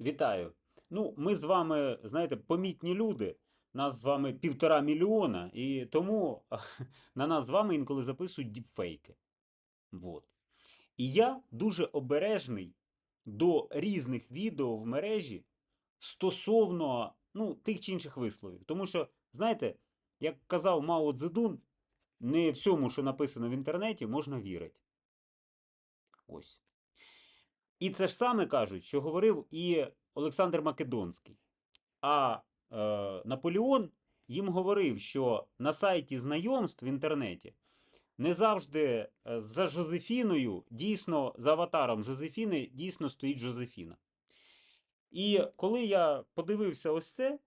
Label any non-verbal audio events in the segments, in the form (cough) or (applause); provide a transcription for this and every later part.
Вітаю. Ну, ми з вами, знаєте, помітні люди. Нас з вами півтора мільйона, і тому (laughs) на нас з вами інколи записують діпфейки. Вот. І я дуже обережний до різних відео в мережі стосовно ну, тих чи інших висловів. Тому що, знаєте, як казав Мао Цзедун, не всьому, що написано в інтернеті, можна вірити. Ось. І це ж саме кажуть, що говорив і Олександр Македонський. А е, Наполеон їм говорив, що на сайті знайомств в інтернеті не завжди е, за Жозефіною, дійсно, за аватаром Жозефіни, дійсно стоїть Жозефіна. І коли я подивився ось це,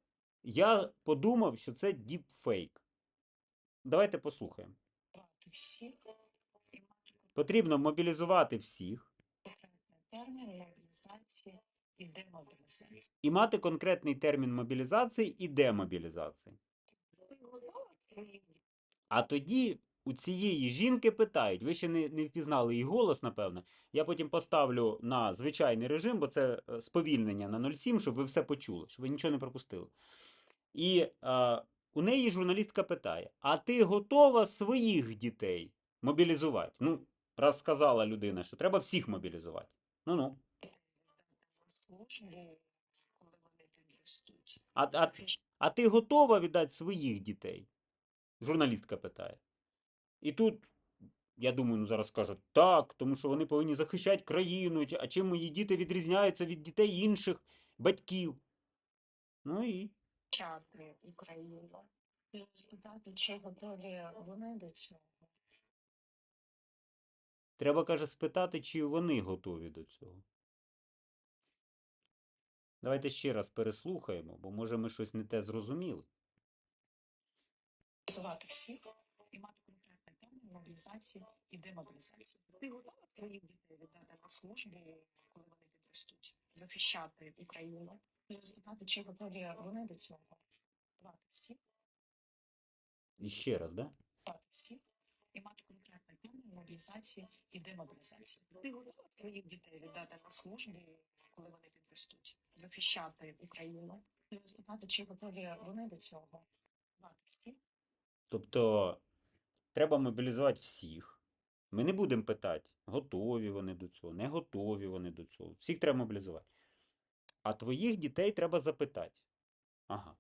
я подумав, що це діпфейк. Давайте послухаємо. Потрібно мобілізувати всіх термін мобілізації і демобілізації. і мати конкретний термін мобілізації і демобілізації. А тоді у цієї жінки питають, ви ще не, не впізнали її голос, напевно. Я потім поставлю на звичайний режим, бо це е, сповільнення на 0,7, щоб ви все почули, щоб ви нічого не пропустили. І е, у неї журналістка питає: А ти готова своїх дітей мобілізувати? Ну, раз сказала людина, що треба всіх мобілізувати. Ну ну. А, а, а ти готова віддати своїх дітей? Журналістка питає. І тут, я думаю, ну зараз скажуть так, тому що вони повинні захищати країну. А чим мої діти відрізняються від дітей інших батьків? Ну і Чати Україну. Треба спитати, чи готові вони до цього. Треба, каже, спитати, чи вони готові до цього. Давайте ще раз переслухаємо, бо може ми щось не те зрозуміли. Звати всіх і мати конкретний термін мобілізації і демобілізації. Ти готова твоїх дітей віддати на службу, коли вони підростуть, захищати Україну. Треба спитати, чи готові вони до цього. Звати всіх. І ще раз, да? працювати всіх і мати конкретний термін мобілізації і демобілізації. Ти готова своїх дітей віддати на службу, коли вони підростуть, захищати Україну. Треба спитати, чи готові вони до цього. Працювати. Тобто треба мобілізувати всіх. Ми не будемо питати, готові вони до цього, не готові вони до цього. Всіх треба мобілізувати. А твоїх дітей треба запитати. Ага.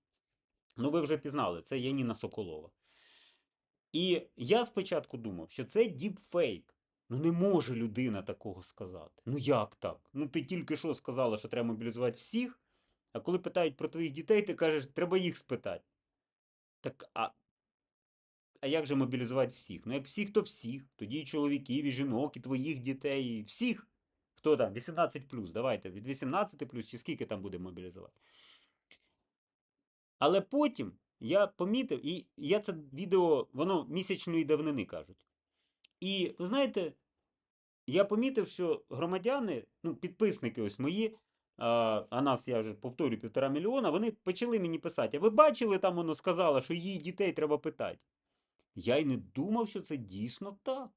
Ну, ви вже пізнали, це Яніна Соколова. І я спочатку думав, що це діпфейк. Ну не може людина такого сказати. Ну як так? Ну ти тільки що сказала, що треба мобілізувати всіх, а коли питають про твоїх дітей, ти кажеш, треба їх спитати. Так, а а як же мобілізувати всіх? Ну, як всіх, то всіх. Тоді і чоловіків, і жінок, і твоїх дітей, і всіх. Хто там? 18 Давайте, від 18 плюс чи скільки там буде мобілізувати. Але потім я помітив, і я це відео, воно місячної давнини кажуть. І ви знаєте, я помітив, що громадяни, ну, підписники ось мої, а, а нас, я вже повторюю, півтора мільйона, вони почали мені писати: а ви бачили, там воно сказала, що її дітей треба питати. Я й не думав, що це дійсно так.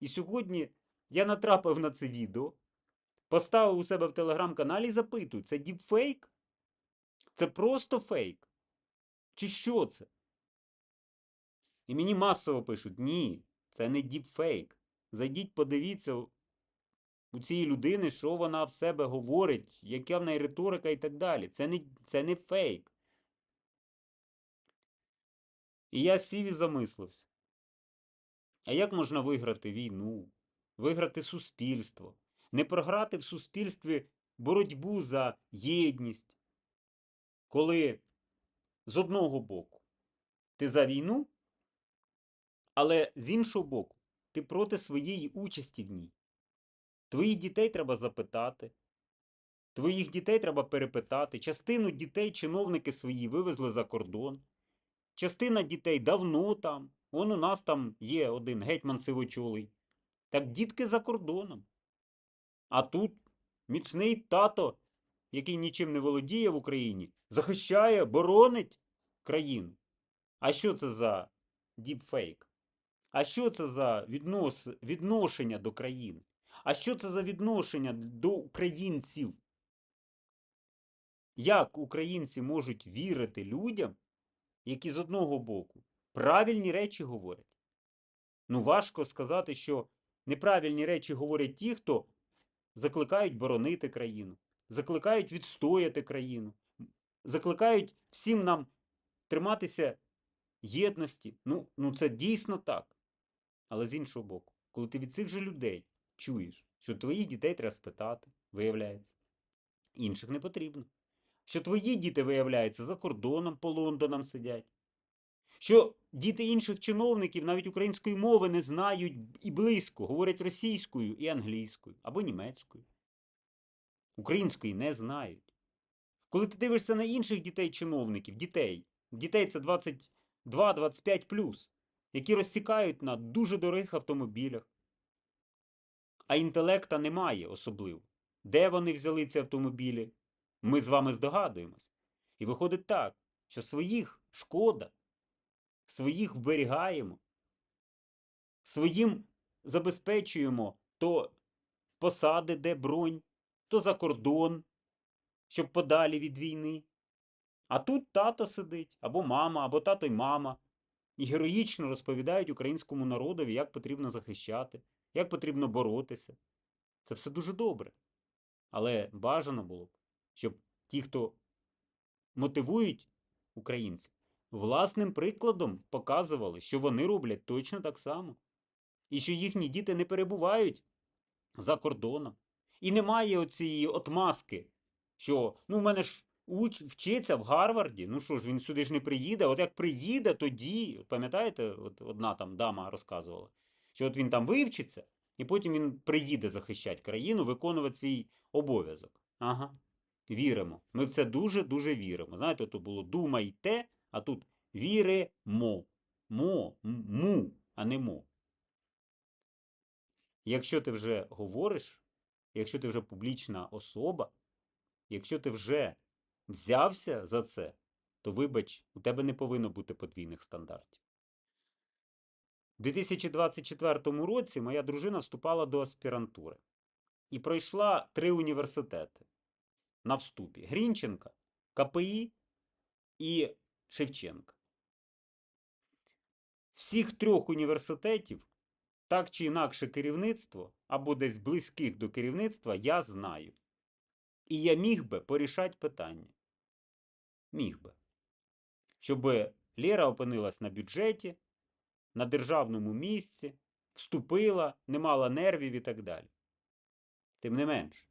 І сьогодні я натрапив на це відео, поставив у себе в телеграм-каналі і запитую: це діпфейк? Це просто фейк? Чи що це? І мені масово пишуть: ні, це не діпфейк. Зайдіть, подивіться у- цієї людини, що вона в себе говорить, яка в неї риторика і так далі. Це не, це не фейк. І я сів і замислився. А як можна виграти війну, виграти суспільство, не програти в суспільстві боротьбу за єдність, коли з одного боку ти за війну, але з іншого боку ти проти своєї участі в ній. Твоїх дітей треба запитати, твоїх дітей треба перепитати. Частину дітей чиновники свої вивезли за кордон. Частина дітей давно там. Он у нас там є один гетьман сивочолий. Так дітки за кордоном. А тут міцний тато, який нічим не володіє в Україні, захищає, боронить країну. А що це за діпфейк? А що це за віднос... відношення до країни? А що це за відношення до українців? як українці можуть вірити людям, які з одного боку правильні речі говорять. Ну, важко сказати, що неправильні речі говорять ті, хто закликають боронити країну, закликають відстояти країну, закликають всім нам триматися єдності. Ну, ну це дійсно так. Але з іншого боку, коли ти від цих же людей чуєш, що твоїх дітей треба спитати, виявляється, інших не потрібно. Що твої діти, виявляється, за кордоном по Лондонам сидять. Що діти інших чиновників навіть української мови не знають і близько, говорять російською і англійською або німецькою. Української не знають. Коли ти дивишся на інших дітей-чиновників, дітей, дітей це 22-25 плюс, які розсікають на дуже дорогих автомобілях, а інтелекта немає особливо. Де вони взяли ці автомобілі? Ми з вами здогадуємось. І виходить так, що своїх шкода, своїх вберігаємо, своїм забезпечуємо то посади, де бронь, то за кордон, щоб подалі від війни. А тут тато сидить, або мама, або тато й мама, і героїчно розповідають українському народові, як потрібно захищати, як потрібно боротися. Це все дуже добре. Але бажано було б, щоб ті, хто мотивують українців, власним прикладом показували, що вони роблять точно так само. І що їхні діти не перебувають за кордоном. І немає оцієї отмазки, що ну, в мене ж уч, вчиться в Гарварді, ну що ж, він сюди ж не приїде. От як приїде, тоді, пам'ятаєте, от одна там дама розказувала, що от він там вивчиться, і потім він приїде захищати країну, виконувати свій обов'язок. Ага. Віримо. Ми в це дуже-дуже віримо. Знаєте, то було думайте, а тут віримо. Мо, му, а не мо. Якщо ти вже говориш, якщо ти вже публічна особа, якщо ти вже взявся за це, то вибач, у тебе не повинно бути подвійних стандартів. У 2024 році моя дружина вступала до аспірантури і пройшла три університети на вступі: Грінченка, КПІ і Шевченка. Всіх трьох університетів так чи інакше керівництво або десь близьких до керівництва я знаю. І я міг би порішати питання. Міг би. Щоб Лєра опинилась на бюджеті, на державному місці, вступила, не мала нервів і так далі. Тим не менш,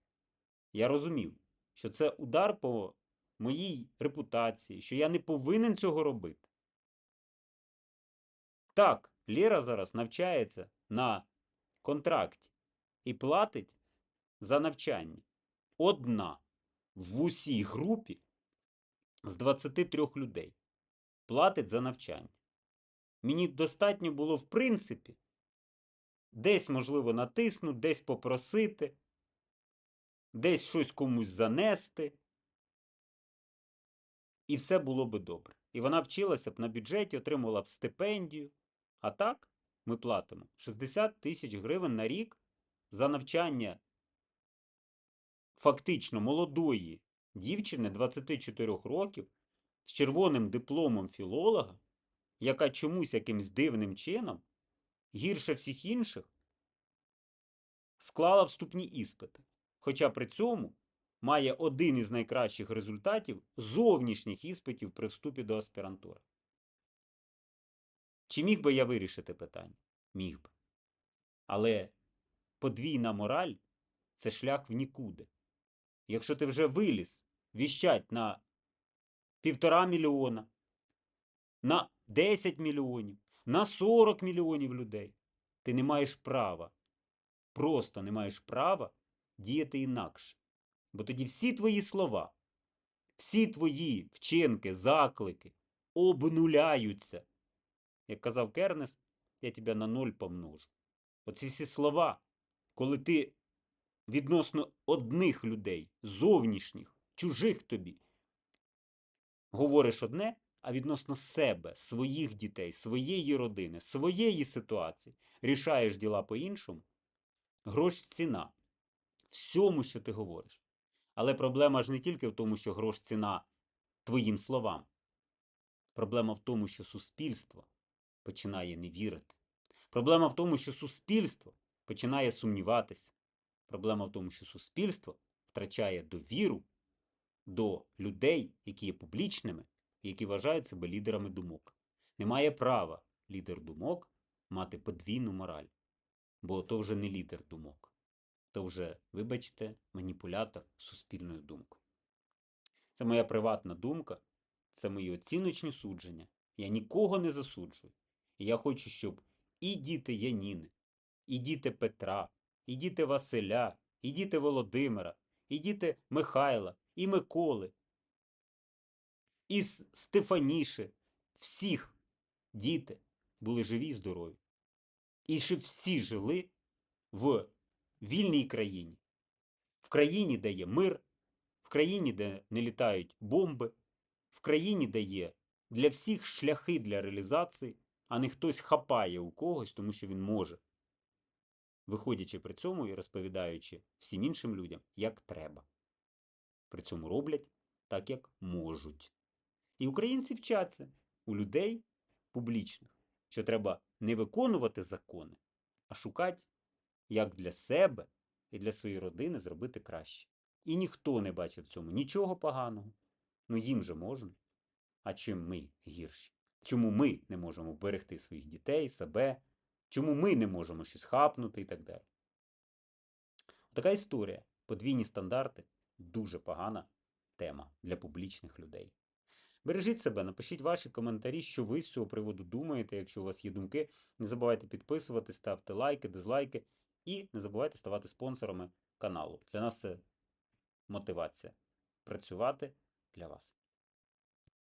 я розумів, що це удар по моїй репутації, що я не повинен цього робити. Так, Лєра зараз навчається на контракті і платить за навчання. Одна в усій групі з 23 людей платить за навчання. Мені достатньо було, в принципі, десь, можливо, натиснути, десь попросити, десь щось комусь занести. І все було би добре. І вона вчилася б на бюджеті, отримувала б стипендію. А так ми платимо 60 тисяч гривень на рік за навчання фактично молодої дівчини 24 років з червоним дипломом філолога, яка чомусь якимсь дивним чином, гірше всіх інших, склала вступні іспити. Хоча при цьому має один із найкращих результатів зовнішніх іспитів при вступі до аспірантури. Чи міг би я вирішити питання? Міг би. Але подвійна мораль це шлях в нікуди. Якщо ти вже виліз віщать на півтора мільйона, на 10 мільйонів, на 40 мільйонів людей, ти не маєш права, просто не маєш права діяти інакше. Бо тоді всі твої слова, всі твої вчинки, заклики обнуляються. Як казав Кернес, я тебе на ноль помножу. Оці всі слова, коли ти відносно одних людей, зовнішніх, чужих тобі, говориш одне, а відносно себе, своїх дітей, своєї родини, своєї ситуації, рішаєш діла по-іншому, грош ціна всьому, що ти говориш. Але проблема ж не тільки в тому, що грош ціна твоїм словам. Проблема в тому, що суспільство починає не вірити. Проблема в тому, що суспільство починає сумніватися. Проблема в тому, що суспільство втрачає довіру до людей, які є публічними які вважають себе лідерами думок. Немає права лідер думок мати подвійну мораль, бо то вже не лідер думок, то вже, вибачте, маніпулятор суспільною думкою. Це моя приватна думка, це мої оціночні судження. Я нікого не засуджую. Я хочу, щоб і діти Яніни, і діти Петра, і діти Василя, і діти Володимира, і діти Михайла, і Миколи, і С- Стефаніши, всіх діти були живі і здорові. І щоб всі жили в вільній країні, в країні, де є мир, в країні, де не літають бомби, в країні, де є для всіх шляхи для реалізації, а не хтось хапає у когось, тому що він може, виходячи при цьому і розповідаючи всім іншим людям, як треба. При цьому роблять так, як можуть. І українці вчаться у людей публічних, що треба не виконувати закони, а шукати, як для себе і для своєї родини зробити краще. І ніхто не бачив в цьому нічого поганого. Ну їм же можна. А чим ми гірші? Чому ми не можемо берегти своїх дітей, себе? Чому ми не можемо щось хапнути і так далі? Така історія. Подвійні стандарти дуже погана тема для публічних людей. Бережіть себе, напишіть ваші коментарі, що ви з цього приводу думаєте. Якщо у вас є думки, не забувайте підписуватись, ставте лайки, дизлайки і не забувайте ставати спонсорами каналу. Для нас це мотивація працювати для вас.